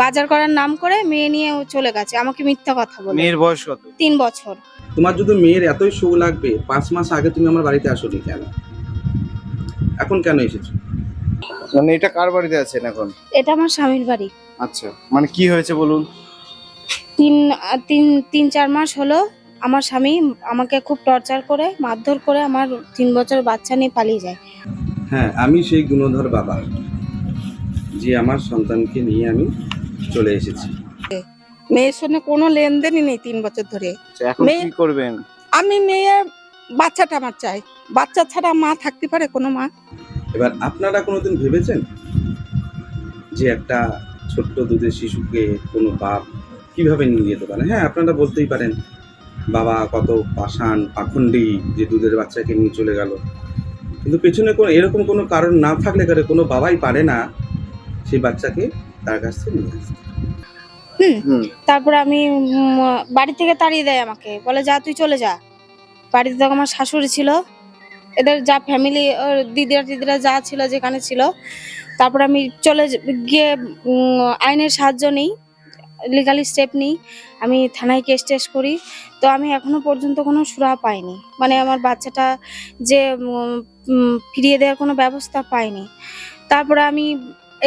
বাজার করার নাম করে মেয়ে নিয়ে ও চলে গেছে। আমাকে মিথ্যা কথা বলে। মেয়ের বয়স কত? তিন বছর। তোমার যদি মেয়ের এতই শোক লাগবে পাঁচ মাস আগে তুমি আমার বাড়িতে আসোনি কেন? এখন কেন এসেছ? মানে এটা কার বাড়িতে আছেন এখন? এটা আমার স্বামীর বাড়ি। আচ্ছা মানে কি হয়েছে বলুন? তিন তিন তিন চার মাস হলো আমার স্বামী আমাকে খুব টর্চার করে মারধর করে আমার তিন বছর বাচ্চা নিয়ে পালিয়ে যায়। হ্যাঁ আমি সেই গুণধর বাবা। যে আমার সন্তানকে নিয়ে আমি চলে এসেছি। মেয়ের সঙ্গে কোনো লেনদেনই নেই তিন বছর ধরে। আচ্ছা, এখন মেয়ে- কি করবেন? আমি মেয়ে বাচ্চাটা আমার চাই। বাচ্চা ছাড়া মা থাকতে পারে কোনো মা? এবার আপনারা কোনোদিন ভেবেছেন যে একটা ছোট্ট দুধের শিশুকে কোনো বাপ কীভাবে নিয়ে যেতে পারে? হ্যাঁ আপনারা বলতেই পারেন বাবা কত পাষাণ পাখণ্ডি যে দুধের বাচ্চাকে নিয়ে চলে গেল। কিন্তু পেছনে কোনো এরকম কোনো কারণ না থাকলে করে কোনো বাবাই পারে না। সেই বাচ্চাকে তার কাছ থেকে নিয়ে আসতে। হুম হুম। তারপরে আমি বাড়ি থেকে তাড়িয়ে দেয় আমাকে। বলে যা তুই চলে যা। বাড়িতে তখন আমার শাশুড়ি ছিল। এদের যা ফ্যামিলি দিদিরা দিদিরা যা ছিল যেখানে ছিল। তারপর আমি চলে গিয়ে আইনের সাহায্য নিই লিগালি স্টেপ নিই। আমি থানায় কেস টেস করি। তো আমি এখনও পর্যন্ত কোনো সুরা পাইনি। মানে আমার বাচ্চাটা যে ফিরিয়ে দেওয়ার কোনো ব্যবস্থা পাইনি। তারপরে আমি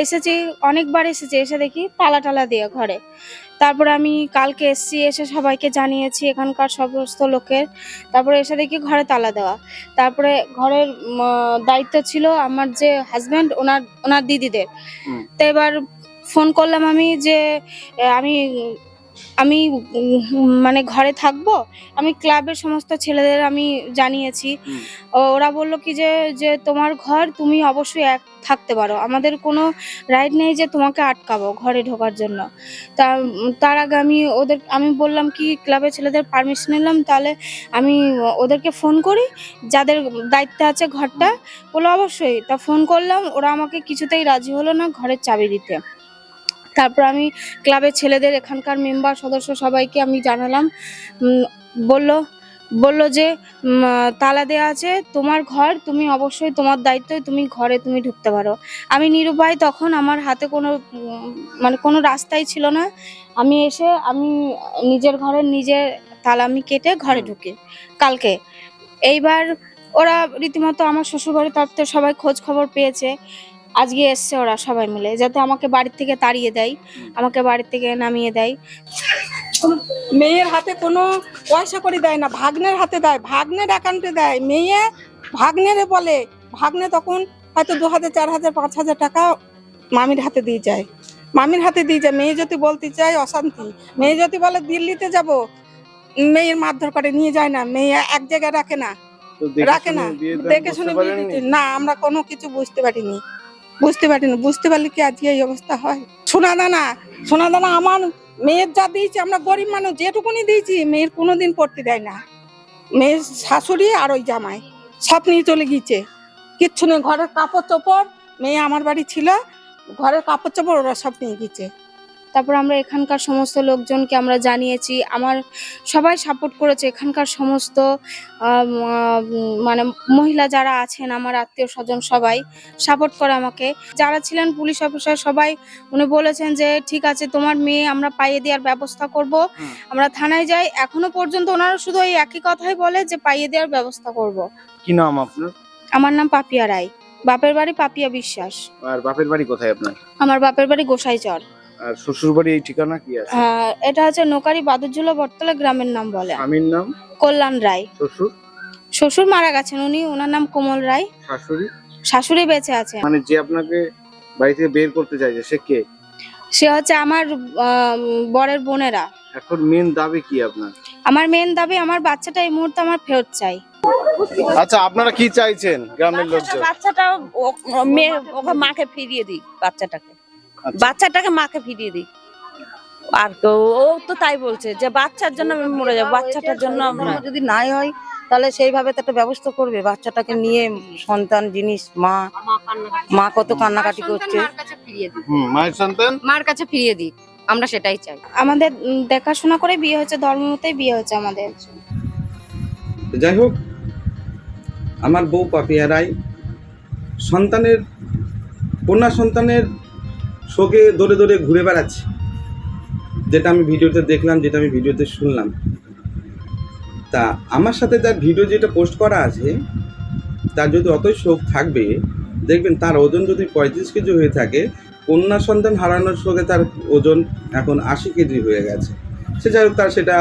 এসেছি অনেকবার এসেছি এসে দেখি তালা টালা দিয়ে ঘরে। তারপরে আমি কালকে এসেছি এসে সবাইকে জানিয়েছি এখানকার সমস্ত লোকের। তারপরে এসে দেখি ঘরে তালা দেওয়া। তারপরে ঘরের দায়িত্ব ছিল আমার যে হাজব্যান্ড ওনার ওনার দিদিদের। তো এবার ফোন করলাম আমি যে আমি আমি মানে ঘরে থাকব আমি ক্লাবের সমস্ত ছেলেদের আমি জানিয়েছি। ও- ওরা বলল কি যে যে তোমার ঘর তুমি অবশ্যই এক থাকতে পারো। আমাদের কোনো রাইট নেই যে তোমাকে আটকাবো ঘরে ঢোকার জন্য। তা তার আগে আমি ওদের আমি বললাম কি ক্লাবের ছেলেদের পারমিশন নিলাম তাহলে আমি ওদেরকে ফোন করি যাদের দায়িত্বে আছে ঘরটা। বলল অবশ্যই। তা ফোন করলাম ওরা আমাকে কিছুতেই রাজি হলো না ঘরের চাবি দিতে। তারপর আমি ক্লাবের ছেলেদের এখানকার মেম্বার, সদস্য সবাইকে আমি জানালাম। বলল বলল যে তালা দেওয়া আছে, তোমার ঘর, তুমি অবশ্যই তোমার দায়িত্বে তুমি ঘরে তুমি ঢুকতে পারো। আমি নিরুপায় তখন আমার হাতে কোনো মানে কোনো রাস্তাই ছিল না। আমি এসে, আমি নিজের ঘরের নিজের তালা আমি কেটে ঘরে ঢুকি, কালকে। এইবার ওরা রীতিমতো আমার শ্বশুরবাড়ির তরফ সবাই খোঁজ খবর পেয়েছে। আজকে এসছে ওরা সবাই মিলে যাতে আমাকে বাড়ির থেকে তাড়িয়ে দেয় আমাকে বাড়ির থেকে নামিয়ে দেয়। মেয়ের হাতে কোনো পয়সা করে দেয় না ভাগ্নের হাতে দেয় ভাগ্নের অ্যাকাউন্টে দেয়। মেয়ে ভাগ্নেরে বলে ভাগ্নে তখন হয়তো দু হাজার চার হাজার পাঁচ হাজার টাকা মামির হাতে দিয়ে যায়। মামির হাতে দিয়ে যায় মেয়ে যদি বলতে চায় অশান্তি। মেয়ে যদি বলে দিল্লিতে যাব মেয়ের মারধর করে নিয়ে যায় না মেয়ে এক জায়গায় রাখে না তো রাখে না। দেখে শুনে না আমরা কোনো কিছু বুঝতে পারিনি। বুঝতে পারি না বুঝতে পারলে কি আজকে এই অবস্থা হয়? সোনা দানা সোনা দানা আমার মেয়ের যা দিয়েছি, আমরা গরিব মানুষ, যেটুকুনি দিয়েছি, মেয়ের কোনো দিন পড়তে দেয় না। মেয়ের শাশুড়ি আর ওই জামাই, সব নিয়ে চলে গিয়েছে। কিচ্ছু নেই, ঘরের কাপড় চোপড় মেয়ে আমার বাড়ি ছিল, ঘরের কাপড় চোপড় ওরা সব নিয়ে গিয়েছে। তারপর আমরা এখানকার সমস্ত লোকজনকে আমরা জানিয়েছি। আমার সবাই সাপোর্ট করেছে এখানকার সমস্ত মানে মহিলা যারা আছেন আমার আত্মীয় স্বজন সবাই সাপোর্ট করে আমাকে। যারা ছিলেন পুলিশ অফিসার সবাই উনি বলেছেন যে ঠিক আছে তোমার মেয়ে আমরা পাইয়ে দেওয়ার ব্যবস্থা করব। আমরা থানায় যাই। এখনও পর্যন্ত ওনারা শুধু এই একই কথাই বলে যে পাইয়ে দেওয়ার ব্যবস্থা করব। কি নাম আপনার? আমার নাম পাপিয়া রায়। বাপের বাড়ি পাপিয়া বিশ্বাস। আর বাপের বাড়ি কোথায় আপনার? আমার বাপের বাড়ি গোসাইচর। আর শ্বশুর বাড়ি এই ঠিকানা কি আছে? এটা হচ্ছে নোকারি বাদুরঝুলা বটতলা গ্রামের নাম বলে। স্বামীর নাম? কল্যাণ রায়। শ্বশুর? শ্বশুর মারা গেছেন উনি ওনার নাম কোমল রায়। শাশুড়ি? শাশুড়ি বেঁচে আছে। মানে যে আপনাকে বাড়ি থেকে বের করতে চাইছে সে কে? সে হচ্ছে আমার আহ, বরের বোনেরা। এখন মেন দাবি কি আপনার? আমার মেন দাবি আমার বাচ্চাটা এই মুহূর্তে আমার ফেরত চাই। আচ্ছা আপনারা কি চাইছেন গ্রামের লোকজন? বাচ্চাটা ও- ও- মেয়ে ওকে মাকে ফিরিয়ে দিই বাচ্চাটাকে। বাচ্চাটাকে মাকে ফিরিয়ে দিই। আর তো- ও তো তাই বলছে যে বাচ্চার জন্য আমি মরে যাব বাচ্চাটার জন্য আমরা যদি নাই হয় তাহলে সেইভাবে তো একটা ব্যবস্থা করবে। বাচ্চাটাকে নিয়ে সন্তান জিনিস মা মা কত কান্নাকাটি করছে। হুম মায়ের সন্তান? মার কাছে ফিরিয়ে দিই। আমরা সেটাই চাই। আমাদের দেখাশোনা করে বিয়ে হয়েছে ধর্মমতেই বিয়ে হয়েছে আমাদের। যাই হোক আমার বউ পাপিয়া রায় সন্তানের কন্যা সন্তানের শোকে দৌড়ে দৌড়ে ঘুরে বেড়াচ্ছে। যেটা আমি ভিডিওতে দেখলাম, যেটা আমি ভিডিওতে শুনলাম। তা আমার সাথে তার ভিডিও যেটা পোস্ট করা আছে, তার যদি অতই শোক থাকবে, দেখবেন তার ওজন যদি পঁয়ত্রিশ কেজি হয়ে থাকে, কন্যা সন্তান হারানোর শোকে তার ওজন এখন আশি কেজি হয়ে গেছে। সে যাই হোক, তার সেটা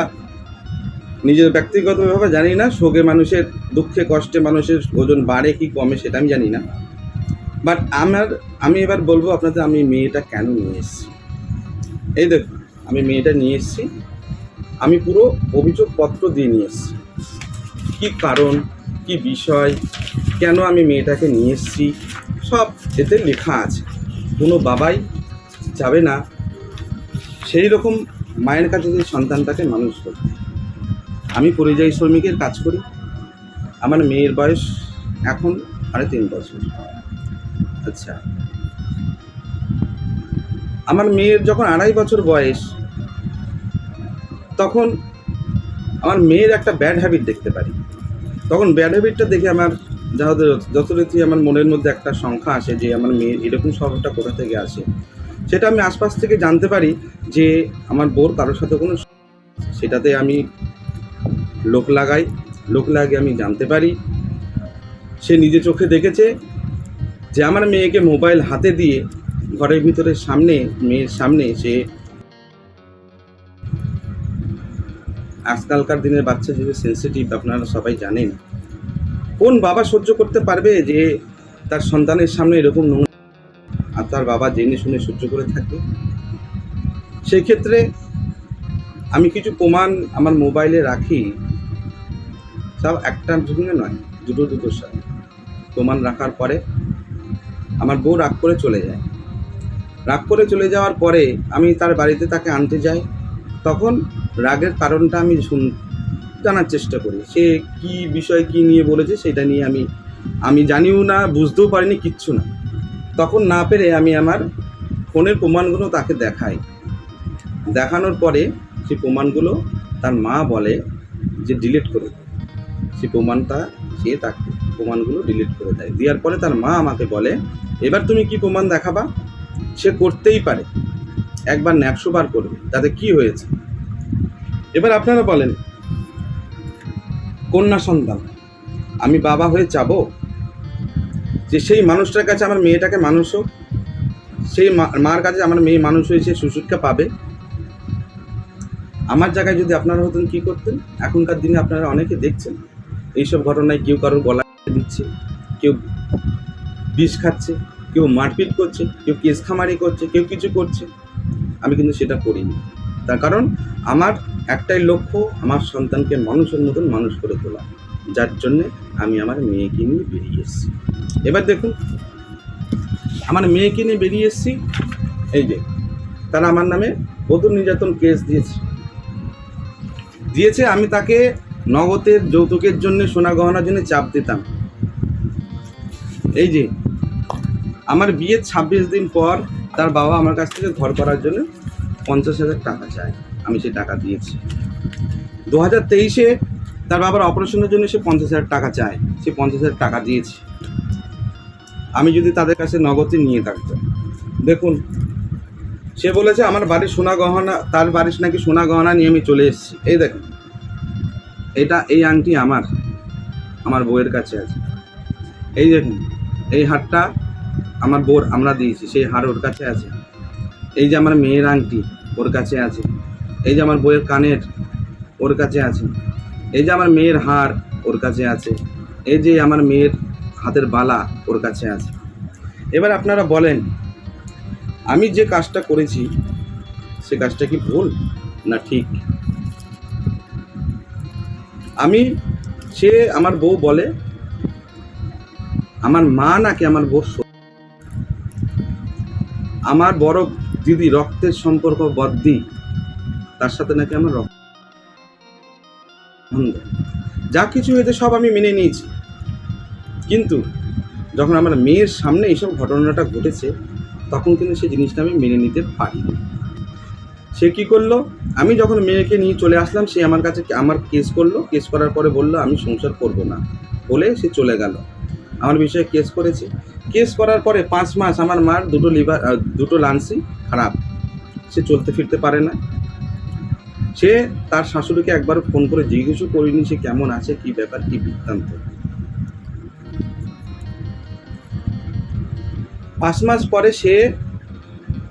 নিজের ব্যক্তিগতভাবে জানি না, শোকে মানুষের দুঃখে, কষ্টে মানুষের ওজন বাড়ে কি কমে সেটা আমি জানি না। বাট আমার, আমি এবার বলব আপনাদের আমি মেয়েটা কেন নিয়ে এসেছি। এই দেখুন, আমি মেয়েটা নিয়ে এসেছি। আমি পুরো অভিযোগপত্র দিয়ে নিয়ে এসেছি। কী কারণ, কি বিষয়, কেন আমি মেয়েটাকে নিয়ে এসেছি, সব এতে লেখা আছে। কোনো বাবাই যাবে না। সেই রকম মায়ের কাছে যে সন্তানটাকে মানুষ করতে আমি পরিযায়ী শ্রমিকের কাজ করি। আমার মেয়ের বয়স এখন সাড়ে তিন বছর। আচ্ছা। আমার মেয়ের যখন আড়াই বছর বয়স, তখন আমার মেয়ের একটা ব্যাড হ্যাবিট দেখতে পারি। তখন ব্যাড হ্যাবিটটা দেখে আমার যাহোদের যথারীতি আমার মনের মধ্যে একটা সংখ্যা আসে যে আমার মেয়ের এরকম স্বভাবটা কোথা থেকে আসে, সেটা আমি আশপাশ থেকে জানতে পারি যে আমার বোর কারোর সাথে কোনো সেটাতে আমি লোক লাগাই, লোক লাগিয়ে আমি জানতে পারি। সে নিজে চোখে দেখেছে যে আমার মেয়েকে মোবাইল হাতে দিয়ে ঘরের ভিতরে সামনে, মেয়ের সামনে সে আজকালকার দিনের বাচ্চা যদি সেন্সিটিভ আপনারা সবাই জানেন। কোন বাবা সহ্য করতে পারবে যে তার সন্তানের সামনে এরকম নোংরা আর তার বাবা জেনে শুনে সহ্য করে থাকবে সেই ক্ষেত্রে আমি কিছু প্রমাণ আমার মোবাইলে রাখি। সব একটা নয়, দুটো দুটোর সাথে। প্রমাণ রাখার পরে আমার বউ রাগ করে চলে যায়। রাগ করে চলে যাওয়ার পরে আমি তার বাড়িতে তাকে আনতে যাই। তখন রাগের কারণটা আমি শুন জানার চেষ্টা করি। সে কি বিষয় কি নিয়ে বলেছে সেটা নিয়ে আমি আমি জানিও না, বুঝতেও পারিনি, কিচ্ছু না। তখন না পেরে আমি আমার ফোনের প্রমাণগুলো তাকে দেখাই। দেখানোর পরে সেই প্রমাণগুলো তার মা বলে যে, ডিলিট করে। সেই প্রমাণটা সে তাকে প্রমাণগুলো ডিলিট করে দেয়। দেওয়ার পরে তার মা আমাকে বলে, এবার তুমি কি প্রমাণ দেখাবা? সে করতেই পারে। একবার না একশো বার করবে, তাতে কি হয়েছে? এবার আপনারা বলেন, কন্যা সন্তান, আমি বাবা হয়ে চাবো যে সেই মানুষটার কাছে আমার মেয়েটাকে মানুষ হোক, সেই মার কাছে আমার মেয়ে মানুষ হয়ে সে সুশিক্ষা পাবে? আমার জায়গায় যদি আপনারা হতেন, কি করতেন? এখনকার দিনে আপনারা অনেকে দেখছেন, এইসব ঘটনায় কেউ কারোর গলা দিচ্ছে। কেউ বিষ খাচ্ছে, কেউ মারপিট করছে, কেউ কেস খামারি করছে, কেউ কিছু করছে। আমি কিন্তু সেটা করিনি। তার কারণ আমার একটাই লক্ষ্য, আমার সন্তানকে মানুষের মতন মানুষ করে তোলা। যার জন্যে আমি আমার মেয়েকে নিয়ে বেরিয়ে এসেছি। এবার দেখুন, আমার মেয়েকে নিয়ে বেরিয়ে এসেছি, এই যে, তারা আমার নামে বধূ নির্যাতন কেস দিয়েছে। দিয়েছে, আমি তাকে নগদের যৌতুকের জন্য সোনা গহনার জন্য চাপ দিতাম। এই যে, আমার বিয়ের ছাব্বিশ দিন পর তার বাবা আমার কাছ থেকে ঘর করার জন্য পঞ্চাশ হাজার টাকা চায়। আমি সেই টাকা দিয়েছি। দু হাজার তেইশে তার বাবার অপারেশনের জন্য সে পঞ্চাশ হাজার টাকা চায়। সে পঞ্চাশ হাজার টাকা দিয়েছি। আমি যদি তাদের কাছে নগদে নিয়ে থাকতাম। দেখুন, সে বলেছে, আমার বাড়ির সোনা গহনা, তার বাড়ির নাকি সোনা গহনা নিয়ে আমি চলে এসেছি। এই দেখুন। এটা এই আংটি আমার আমার বউয়ের কাছে আছে। এই দেখুন, এই হারটা আমার বোর আমরা দিয়েছি, সেই হার ওর কাছে আছে। এই যে আমার মেয়ের আংটি ওর কাছে আছে। এই যে আমার বইয়ের কানের ওর কাছে আছে। এই যে আমার মেয়ের হার ওর কাছে আছে। এই যে আমার মেয়ের হাতের বালা ওর কাছে আছে। এবার আপনারা বলেন, আমি যে কাজটা করেছি, সে কাজটা কি ভুল না ঠিক? আমি, সে আমার বউ বলে, আমার মা নাকি আমার বউ আমার বড় দিদি রক্তের সম্পর্ক বদ্দি তার সাথে নাকি আমার রক্ত যা কিছু হয়েছে সব আমি মেনে নিয়েছি। কিন্তু যখন আমার মেয়ের সামনে এইসব ঘটনাটা ঘটেছে, তখন কিন্তু সেই জিনিসটা আমি মেনে নিতে পারিনি। সে কি করল? আমি যখন মেয়েকে নিয়ে চলে আসলাম, সে আমার কাছে আমার কেস করল। কেস করার পরে বলল, আমি সংসার করব না। বলে সে চলে গেল। আমার বিষয়ে কেস করেছে। কেস করার পরে পাঁচ মাস আমার মার দুটো লিভার দুটো লান্সই খারাপ। সে চলতে ফিরতে পারে না। সে তার শাশুড়িকে একবার ফোন করে জিজ্ঞেসও করিনি সে কেমন আছে, কি ব্যাপার, কি বৃত্তান্ত। পাঁচ মাস পরে সে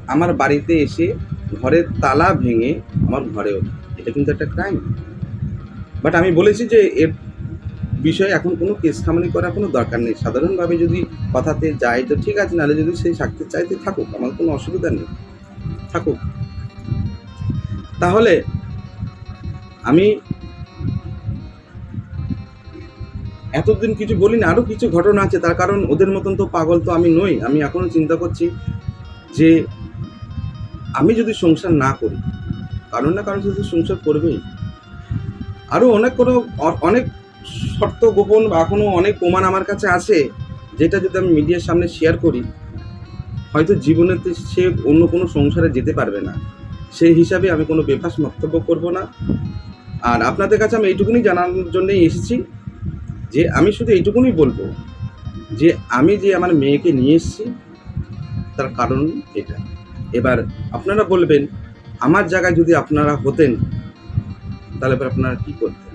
আমার বাড়িতে এসে ঘরের তালা ভেঙে আমার ঘরে ওঠে। এটা কিন্তু একটা ক্রাইম বাট আমি বলেছি যে এর বিষয়ে এখন কোনো কেস খামানি করার কোনো দরকার নেই। সাধারণভাবে যদি কথাতে যায় তো ঠিক আছে, নাহলে যদি সেই সাক্ষী চাইতে থাকুক, আমার কোনো অসুবিধা নেই। থাকুক। তাহলে আমি এতদিন কিছু বলিনি আরও কিছু ঘটনা আছে। তার কারণ ওদের মতন তো পাগল তো আমি নই। আমি এখনও চিন্তা করছি যে আমি যদি সংসার না করি কারণ না কারণ সাথে সংসার করবেই। আরও অনেক কোনো অনেক শর্ত গোপন বা এখনও অনেক প্রমাণ আমার কাছে আছে, যেটা যদি আমি মিডিয়ার সামনে শেয়ার করি, হয়তো জীবনেতে সে অন্য কোনো সংসারে যেতে পারবে না। সেই হিসাবে আমি কোনো বেফাস মন্তব্য করব না। আর আপনাদের কাছে আমি এইটুকুনি জানানোর জন্যই এসেছি যে, আমি শুধু এইটুকুনি বলব যে, আমি যে আমার মেয়েকে নিয়ে এসেছি, তার কারণ এটা। এবার আপনারা বলবেন, আমার জায়গায় যদি আপনারা হতেন, তাহলে এবার আপনারা কী করতেন?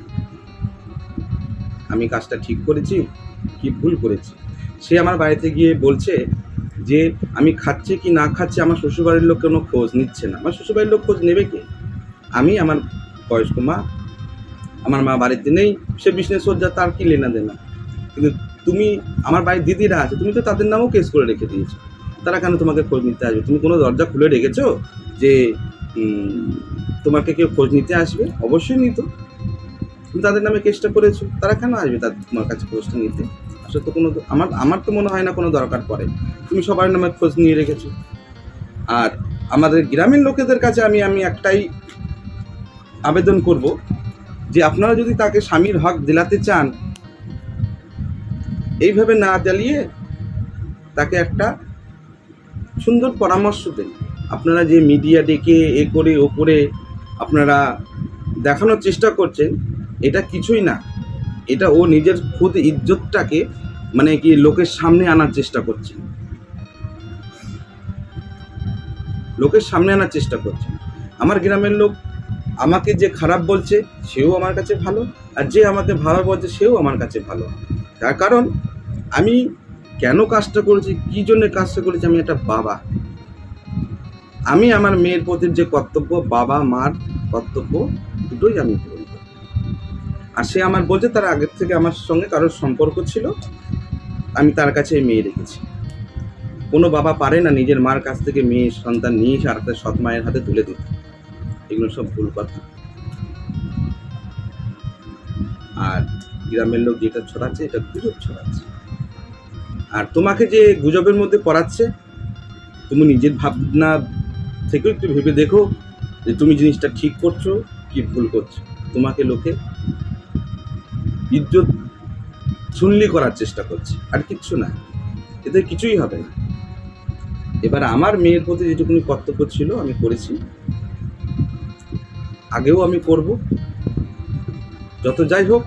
আমি কাজটা ঠিক করেছি কি ভুল করেছি? সে আমার বাড়িতে গিয়ে বলছে যে, আমি খাচ্ছি কি না খাচ্ছি আমার শ্বশুরবাড়ির লোক কোনো খোঁজ নিচ্ছে না। আমার শ্বশুরবাড়ির লোক খোঁজ নেবে কে? আমি আমার বয়স্ক মা, আমার মা বাড়িতে নেই, সে বিজনেস সজ্জা তার কি লেনা দেনা? কিন্তু তুমি, আমার বাড়ির দিদিরা আছে, তুমি তো তাদের নামও কেস করে রেখে দিয়েছ। তারা কেন তোমাকে খোঁজ নিতে আসবে? তুমি কোনো দরজা খুলে রেখেছো যে তোমাকে কেউ খোঁজ নিতে আসবে? অবশ্যই নিত। তুমি তাদের নামে কেসটা করেছ। তারা কেন আসবে তাদের তোমার কাছে খোঁজটা নিতে? আসলে তো কোনো, আমার আমার তো মনে হয় না কোনো দরকার পড়ে। তুমি সবার নামে খোঁজ নিয়ে রেখেছো। আর আমাদের গ্রামীণ লোকেদের কাছে আমি আমি একটাই আবেদন করব যে আপনারা যদি তাকে স্বামীর হক দিলাতে চান, এইভাবে না জ্বালিয়ে তাকে একটা সুন্দর পরামর্শ দেন। আপনারা যে মিডিয়া ডেকে এ করে ও করে আপনারা দেখানোর চেষ্টা করছেন, এটা কিছুই না। এটা ও নিজের খুদ ইজ্জতটাকে মানে কি লোকের সামনে আনার চেষ্টা করছে লোকের সামনে আনার চেষ্টা করছে আমার গ্রামের লোক আমাকে যে খারাপ বলছে, সেও আমার কাছে ভালো, আর যে আমাকে ভালো বলছে, সেও আমার কাছে ভালো। তার কারণ আমি কেন কাজটা করেছি, কী জন্য কাজটা করেছি, আমি একটা বাবা। আমি আমার মেয়ের প্রতি যে কর্তব্য, বাবা, মার কর্তব্য, দুটোই আমি করি। আর সে আমার বলছে, তার আগের থেকে আমার সঙ্গে কারোর সম্পর্ক ছিল, আমি তার কাছে মেয়ে রেখেছি। কোনো বাবা পারে না নিজের মার কাছ থেকে মেয়ে, সন্তান নিয়ে এসে আর একটা সৎ মায়ের হাতে তুলে দিতে। এগুলো সব ভুল কথা। আর গ্রামের লোক যেটা ছড়াচ্ছে, এটা গুজব ছড়াচ্ছে। আর তোমাকে যে গুজবের মধ্যে পড়াচ্ছে, তুমি নিজের ভাবনা থেকেও একটু ভেবে দেখো যে তুমি জিনিসটা ঠিক করছ কি ভুল করছ। তোমাকে লোকে ইজ্জত শুনলি করার চেষ্টা করছে, আর কিচ্ছু না। এতে কিছুই হবে না। এবার আমার মেয়ের প্রতি যেটুকুনি কর্তব্য ছিল, আমি করেছি। আগেও আমি করব। যত যাই হোক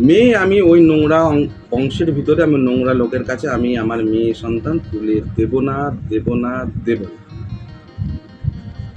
মেয়ে আমি ওই নোংরা অংশের ভিতরে আমি নোংরা লোকের কাছে আমি আমার মেয়ে সন্তান তুলে দেব না দেব না, দেব